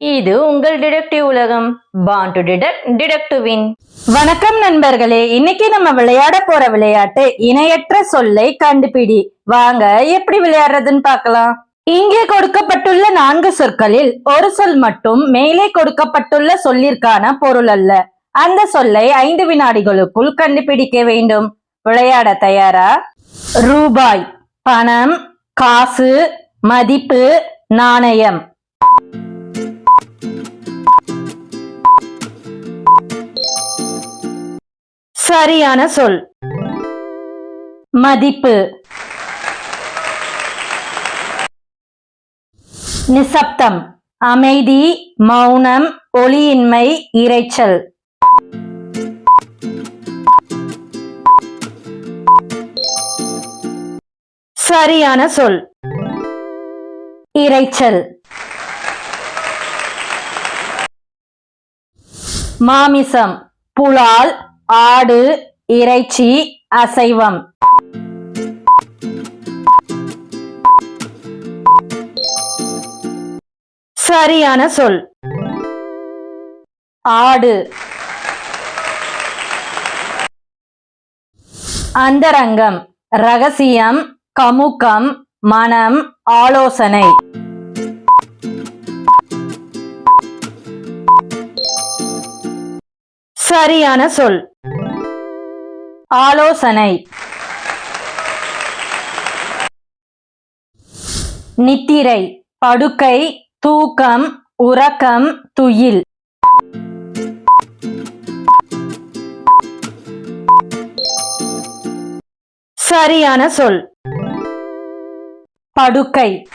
இது உங்கள் டிடெக்டிவ் உலகம். பான் டு டிடெக்ட் டிடெக்டிவின் வின் வணக்கம் நண்பர்களே. இன்னைக்கு நம்ம விளையாட போற விளையாட்டு இணையற்ற சொல்லை கண்டுபிடி. வாங்க எப்படி விளையாடுறதுன்னு பார்க்கலாம். இங்கே கொடுக்கப்பட்டுள்ள நான்கு சொற்களில் ஒரு சொல் மட்டும் மேலே கொடுக்கப்பட்டுள்ள சொல்லிற்கான பொருள் அல்ல. அந்த சொல்லை ஐந்து வினாடிகளுக்குள் கண்டுபிடிக்க வேண்டும். விளையாட தயாரா? ரூபாய் பணம் காசு மதிப்பு நாணயம். சரியான சொல். மதிப்பு. நிசப்தம். அமைதி மௌனம் ஒளியின்மை இரைச்சல். சரியான சொல். இரைச்சல். மாமிசம். புலால் ஆடு இறைச்சி அசைவம். சரியான சொல். ஆடு. அந்தரங்கம் ரகசியம் கமுக்கம் மனம் ஆலோசனை. சரியான சொல். ஆலோசனை. நித்திரை. படுக்கை தூக்கம் உறக்கம் துயில். சரியான சொல். படுக்கை.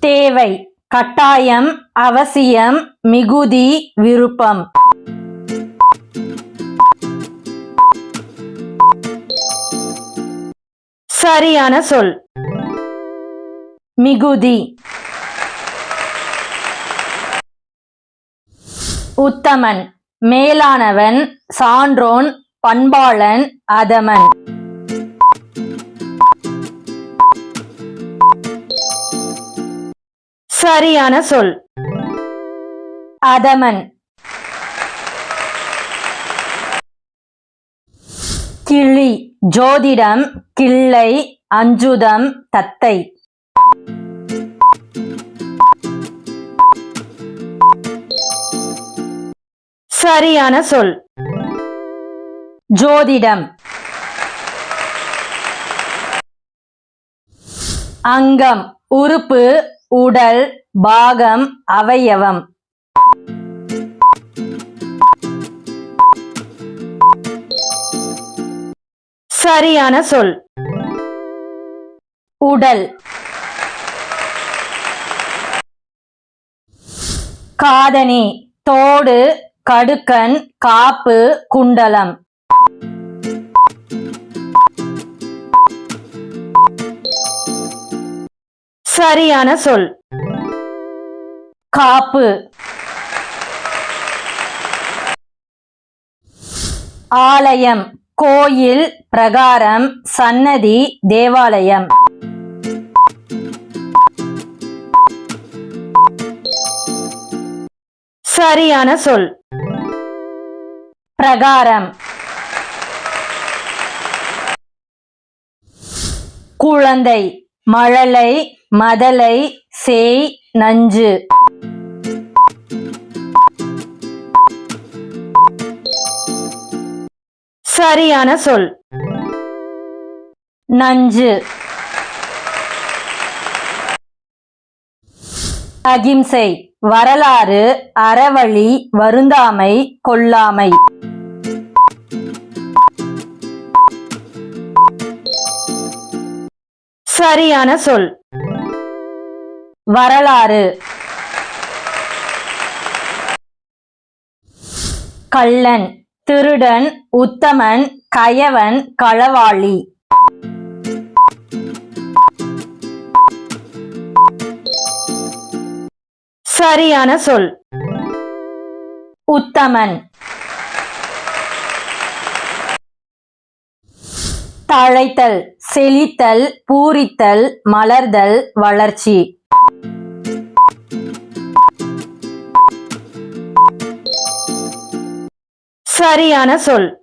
தேவை. கட்டாயம் அவசியம் மிகுதி விருப்பம். சரியான சொல். மிகுதி. உத்தமன் மேலானவன் சான்றோன் பண்பாளன் அதமன். சரியான சொல். அதமன். கிளி. ஜோதிடம் கிள்ளை அஞ்சுதம் தத்தை. சரியான சொல். ஜோதிடம். அங்கம் உறுப்பு உடல் பாகம் அவயவம். சரியான சொல். உடல். காதணி தோடு கடுக்கன் காப்பு குண்டலம். சரியான சொல். காப்பு. ஆலயம். கோயில் பிரகாரம். சன்னதி தேவாலயம். சரியான சொல். பிரகாரம். குழந்தை. மழலை மதலை சேய் நஞ்சு. சரியான சொல். நஞ்சு. அகிம்சை வரலாறு அறவழி வருந்தாமை கொல்லாமை. சரியான சொல். வரலாறு. கள்ளன் திருடன் உத்தமன் கயவன் களவாளி. சரியான சொல். உத்தமன். தழைத்தல் செழித்தல் பூரித்தல் மலர்தல் வளர்ச்சி. சரியான சொல்.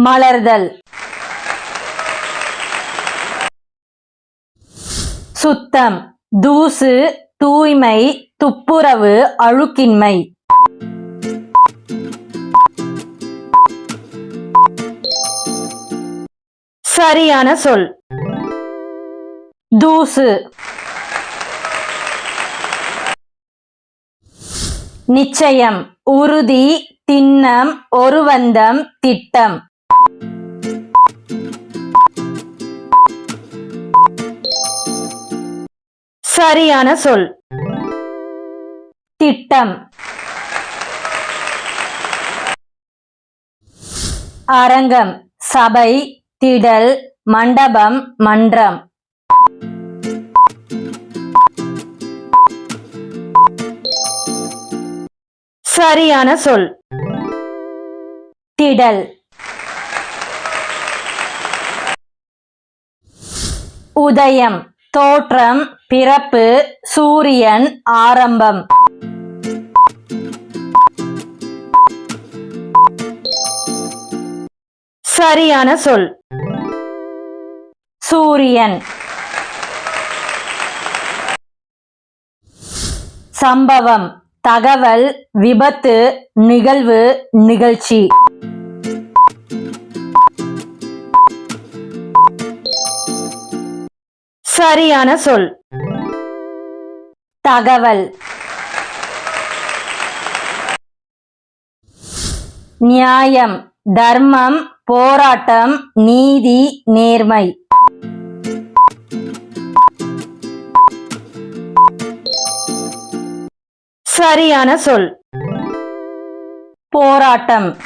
மலர்தல். சுத்தம் தூசு தூய்மை துப்புரவு அழுக்கின்மை. சரியான சொல். தூசு. நிச்சயம். உறுதி திண்ணம் ஒருவந்தம் திட்டம். சரியான சொல். திட்டம். அரங்கம். சபை. திடல் மண்டபம் மன்றம். சரியான சொல். திடல். உதயம் தோற்றம் பிறப்பு சூரியன் ஆரம்பம். சரியான சொல். சூரியன். சம்பவம். தகவல் விபத்து நிகழ்வு நிகழ்ச்சி. சரியான சொல். தகவல். நியாயம். தர்மம். போராட்டம் நீதி நேர்மை. சரியான சொல். போராட்டம்.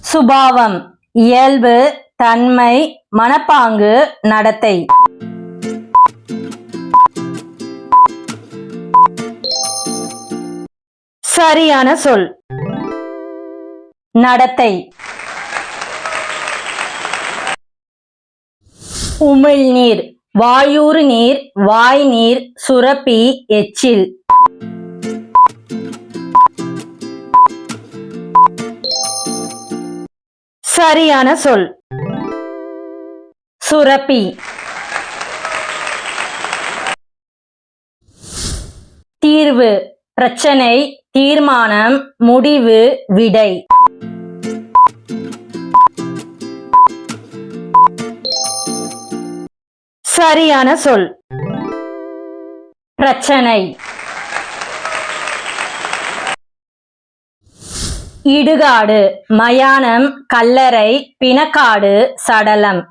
சுபாவம் இயல்பு தன்மை மனப்பாங்கு நடத்தை. சரியான சொல். நடத்தை. உமிழ்நீர் வாயூறு நீர் வாய் நீர் சுரப்பி எச்சில். சரியான சொல். சுரப்பி. தீர்வு. பிரச்சனை தீர்மானம் முடிவு விடை. சரியான சொல். பிரச்சனை. இடுகாடு மயானம் கல்லறை பிணக்காடு சடலம்.